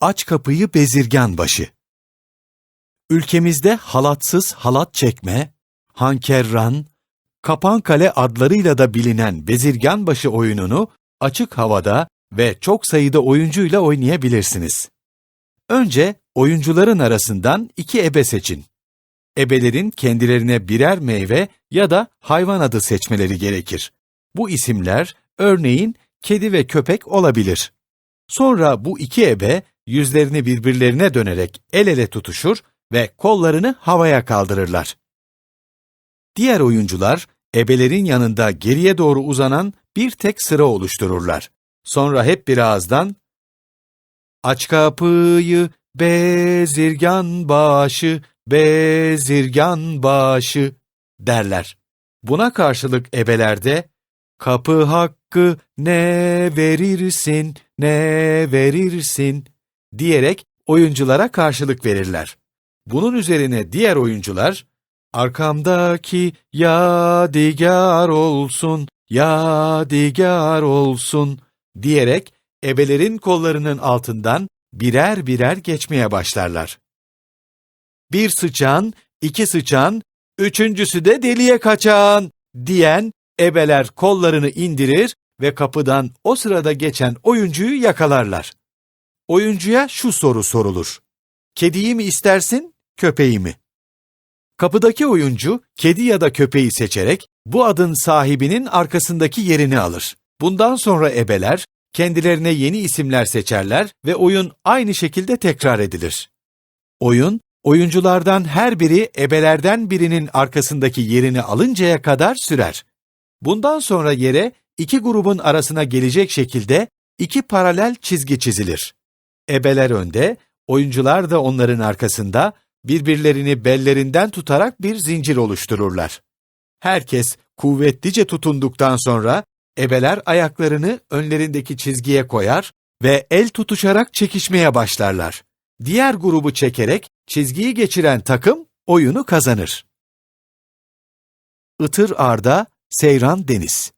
Aç kapıyı bezirgan başı. Ülkemizde halatsız halat çekme, hankerran, kapankale adlarıyla da bilinen bezirgan başı oyununu açık havada ve çok sayıda oyuncuyla oynayabilirsiniz. Önce oyuncuların arasından iki ebe seçin. Ebelerin kendilerine birer meyve ya da hayvan adı seçmeleri gerekir. Bu isimler örneğin kedi ve köpek olabilir. Sonra bu iki ebe yüzlerini birbirlerine dönerek el ele tutuşur ve kollarını havaya kaldırırlar. Diğer oyuncular ebelerin yanında geriye doğru uzanan bir tek sıra oluştururlar. Sonra hep bir ağızdan Aç kapıyı bezirgan başı, bezirgan başı derler. Buna karşılık ebelerde kapı hakkı ne verirsin, ne verirsin diyerek oyunculara karşılık verirler. Bunun üzerine diğer oyuncular arkamdaki yadigar olsun, yadigar olsun diyerek ebelerin kollarının altından birer birer geçmeye başlarlar. Bir sıçan, iki sıçan, üçüncüsü de deliye kaçan diyen ebeler kollarını indirir ve kapıdan o sırada geçen oyuncuyu yakalarlar. Oyuncuya şu soru sorulur. Kediyi mi istersin, köpeği mi? Kapıdaki oyuncu kedi ya da köpeği seçerek bu adın sahibinin arkasındaki yerini alır. Bundan sonra ebeler kendilerine yeni isimler seçerler ve oyun aynı şekilde tekrar edilir. Oyun, oyunculardan her biri ebelerden birinin arkasındaki yerini alıncaya kadar sürer. Bundan sonra yere iki grubun arasına gelecek şekilde iki paralel çizgi çizilir. Ebeler önde, oyuncular da onların arkasında birbirlerini bellerinden tutarak bir zincir oluştururlar. Herkes kuvvetlice tutunduktan sonra ebeler ayaklarını önlerindeki çizgiye koyar ve el tutuşarak çekişmeye başlarlar. Diğer grubu çekerek çizgiyi geçiren takım oyunu kazanır. Itır Arda, Seyran Deniz